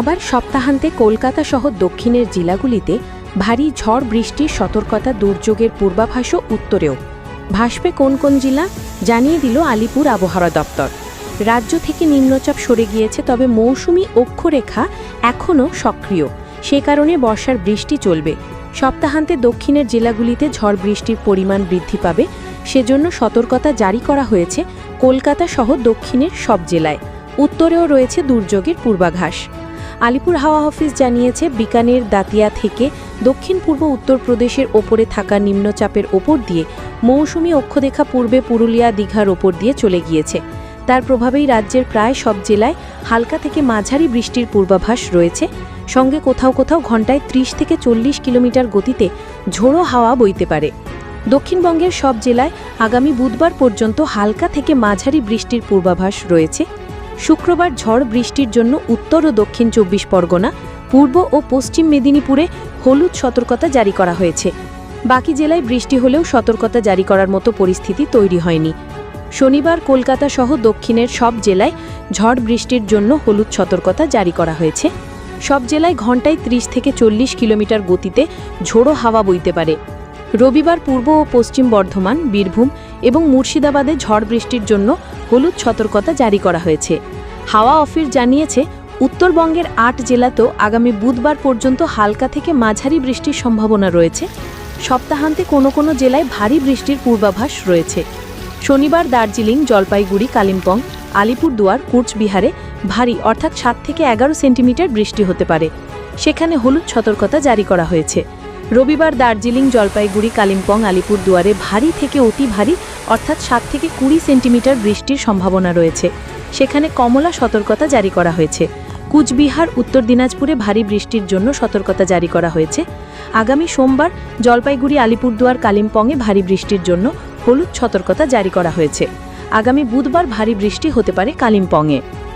আবার সপ্তাহান্তে কলকাতা সহ দক্ষিণের জেলাগুলিতে ভারী ঝড় বৃষ্টির সতর্কতা দুর্যোগের পূর্বাভাসও উত্তরেও। ভাসবে কোন কোন জেলা জানিয়ে দিল আলিপুর আবহাওয়া দপ্তর। রাজ্য থেকে নিম্নচাপ সরে গিয়েছে, তবে মৌসুমি অক্ষরেখা এখনও সক্রিয়। সে কারণে বর্ষার বৃষ্টি চলবে। সপ্তাহান্তে দক্ষিণের জেলাগুলিতে ঝড় বৃষ্টির পরিমাণ বৃদ্ধি পাবে। সেজন্য সতর্কতা জারি করা হয়েছে কলকাতা সহ দক্ষিণের সব জেলায়। উত্তরেও রয়েছে দুর্যোগের পূর্বাভাস। আলিপুর হাওয়া অফিস জানিয়েছে, বিকানের দাতিয়া থেকে দক্ষিণ পূর্ব উত্তরপ্রদেশের ওপরে থাকা নিম্নচাপের ওপর দিয়ে মৌসুমি অক্ষরেখা পূর্বে পুরুলিয়া দীঘার ওপর দিয়ে চলে গিয়েছে। তার প্রভাবেই রাজ্যের প্রায় সব জেলায় হালকা থেকে মাঝারি বৃষ্টির পূর্বাভাস রয়েছে। সঙ্গে কোথাও কোথাও ঘন্টায় ত্রিশ থেকে চল্লিশ কিলোমিটার গতিতে ঝোড়ো হাওয়া বইতে পারে। দক্ষিণবঙ্গের সব জেলায় আগামী বুধবার পর্যন্ত হালকা থেকে মাঝারি বৃষ্টির পূর্বাভাস রয়েছে। শুক্রবার ঝড় বৃষ্টির জন্য উত্তর ও দক্ষিণ চব্বিশ পরগনা, পূর্ব ও পশ্চিম মেদিনীপুরে হলুদ সতর্কতা জারি করা হয়েছে। বাকি জেলায় বৃষ্টি হলেও সতর্কতা জারি করার মতো পরিস্থিতি তৈরি হয়নি। শনিবার কলকাতা সহ দক্ষিণের সব জেলায় ঝড় বৃষ্টির জন্য হলুদ সতর্কতা জারি করা হয়েছে। সব জেলায় ঘন্টায় ত্রিশ থেকে চল্লিশ কিলোমিটার গতিতে ঝোড়ো হাওয়া বইতে পারে। রবিবার পূর্ব ও পশ্চিম বর্ধমান, বীরভূম এবং মুর্শিদাবাদে ঝড় বৃষ্টির জন্য হলুদ সতর্কতা জারি করা হয়েছে। হাওয়া অফিস জানিয়েছে, উত্তরবঙ্গের আট জেলাতেও আগামী বুধবার পর্যন্ত হালকা থেকে মাঝারি বৃষ্টির সম্ভাবনা রয়েছে। সপ্তাহান্তে কোনো কোনো জেলায় ভারী বৃষ্টির পূর্বাভাস রয়েছে। শনিবার দার্জিলিং, জলপাইগুড়ি, কালিম্পং, আলিপুরদুয়ার, কুচবিহারে ভারী অর্থাৎ সাত থেকে এগারো সেন্টিমিটার বৃষ্টি হতে পারে। সেখানে হলুদ সতর্কতা জারি করা হয়েছে। রবিবার দার্জিলিং জলপাইগুড়ি কালিম্পং আলিপুরদুয়ারে ভারী থেকে অতি ভারী, অর্থাৎ সাত থেকে কুড়ি সেন্টিমিটার বৃষ্টির সম্ভাবনা রয়েছে। সেখানে কমলা সতর্কতা জারি করা হয়েছে। কুচবিহার, উত্তর দিনাজপুরে ভারী বৃষ্টির জন্য সতর্কতা জারি করা হয়েছে। আগামী সোমবার জলপাইগুড়ি, আলিপুরদুয়ার, কালিম্পংয়ে ভারী বৃষ্টির জন্য হলুদ সতর্কতা জারি করা হয়েছে। আগামী বুধবার ভারী বৃষ্টি হতে পারে কালিম্পংয়ে।